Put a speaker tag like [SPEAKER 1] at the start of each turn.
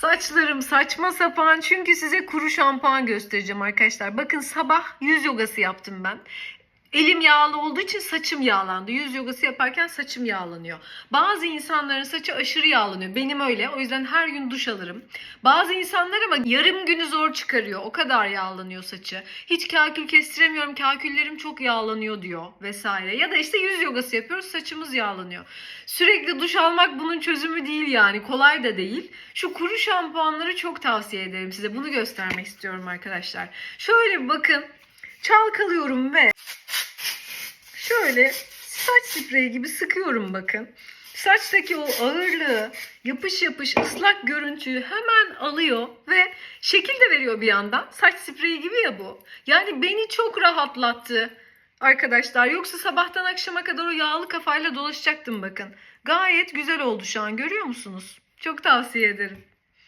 [SPEAKER 1] Saçlarım saçma sapan çünkü size kuru şampuan göstereceğim arkadaşlar. Bakın sabah yüz yogası yaptım ben. Elim yağlı olduğu için saçım yağlandı. Yüz yogası yaparken saçım yağlanıyor. Bazı insanların saçı aşırı yağlanıyor. Benim öyle. O yüzden her gün duş alırım. Bazı insanlar ama yarım günü zor çıkarıyor. O kadar yağlanıyor saçı. Hiç kakül kestiremiyorum. Kaküllerim çok yağlanıyor diyor vesaire. Ya da işte yüz yogası yapıyoruz. Saçımız yağlanıyor. Sürekli duş almak bunun çözümü değil yani. Kolay da değil. Şu kuru şampuanları çok tavsiye ederim size. Bunu göstermek istiyorum arkadaşlar. Şöyle bakın. Çalkalıyorum ve şöyle saç spreyi gibi sıkıyorum bakın. Saçtaki o ağırlığı, yapış yapış ıslak görüntüyü hemen alıyor ve şekil de veriyor bir yandan. Saç spreyi gibi ya bu. Yani beni çok rahatlattı arkadaşlar. Yoksa sabahtan akşama kadar o yağlı kafayla dolaşacaktım bakın. Gayet güzel oldu şu an görüyor musunuz? Çok tavsiye ederim.